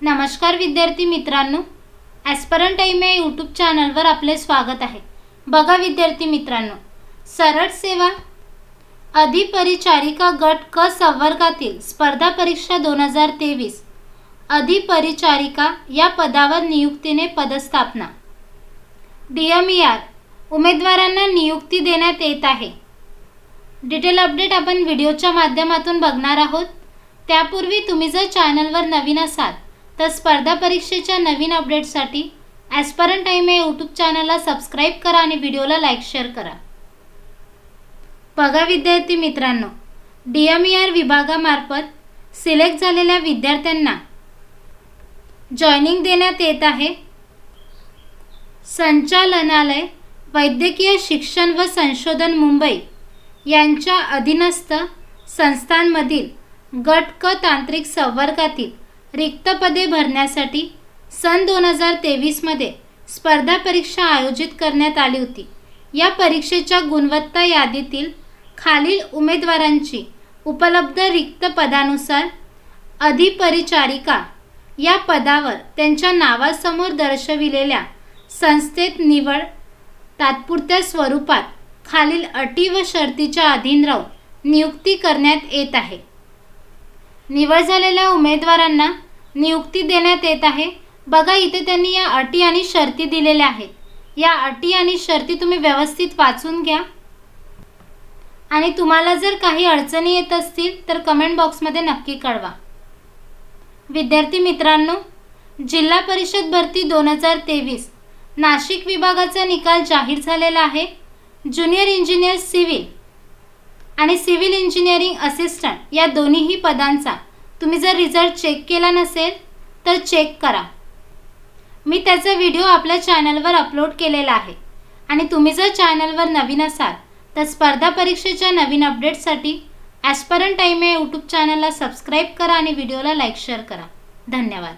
नमस्कार विद्यार्थी मित्रांनो. ॲस्परंट टाईम या यूट्यूब चॅनलवर आपले स्वागत आहे. बघा विद्यार्थी मित्रांनो सरळ सेवा अधिपरिचारिका गट क संवर्गातील स्पर्धा परीक्षा दोन हजार तेवीस अधिपरिचारिका या पदावर नियुक्तीने पदस्थापना. डी एम ई आर उमेदवारांना नियुक्ती देण्यात येत आहे. डिटेल अपडेट आपण व्हिडिओच्या माध्यमातून बघणार आहोत. त्यापूर्वी तुम्ही जर चॅनलवर नवीन असाल तर स्पर्धा परीक्षेच्या नवीन अपडेटसाठी ॲस्परंट टाईम या यूट्यूब चॅनलला सबस्क्राईब करा आणि व्हिडिओला लाईक शेअर करा. बघा विद्यार्थी मित्रांनो डी एम ई आर विभागामार्फत सिलेक्ट झालेल्या विद्यार्थ्यांना जॉईनिंग देण्यात येत आहे संचालनालय वैद्यकीय शिक्षण व संशोधन मुंबई यांच्या अधीनस्थ संस्थांमधील गट क तांत्रिक संवर्गातील रिक्त पदे भरण्यासाठी सन दोन हजार तेवीसमध्ये स्पर्धा परीक्षा आयोजित करण्यात आली होती. या परीक्षेच्या गुणवत्ता यादीतील खालील उमेदवारांची उपलब्ध रिक्त पदानुसार अधिपरिचारिका या पदावर त्यांच्या नावासमोर दर्शविलेल्या संस्थेत निवड तात्पुरत्या स्वरूपात खालील अटी व शर्तीच्या अधीन राहून नियुक्ती करण्यात येत आहे. निवड झालेल्या उमेदवारांना नियुक्ती देण्यात येत आहे. बघा इथे त्यांनी या अटी आणि शर्ती दिलेल्या आहेत. या अटी आणि शर्ती तुम्ही व्यवस्थित वाचून घ्या. आणि तुम्हाला जर काही अडचणी येत असतील तर कमेंट बॉक्समध्ये नक्की कळवा. विद्यार्थी मित्रांनो जिल्हा परिषद भरती दोन हजार तेवीस नाशिक विभागाचा निकाल जाहीर झालेला आहे. ज्युनियर इंजिनियर सिव्हिल आणि सिव्हिल इंजिनिअरिंग असिस्टंट या दोन्हीही पदांचा तुम्ही जर रिझल्ट चेक केला नसेल तर चेक करा. मी त्याचा व्हिडिओ आपल्या चॅनलवर अपलोड केलेला आहे. आणि तुम्ही जर चॅनलवर नवीन असाल तर स्पर्धा परीक्षेच्या नवीन अपडेटसाठी ॲस्परंट टाईम या यूट्यूब चॅनलला सबस्क्राईब करा आणि व्हिडिओला लाईक शेअर करा. धन्यवाद.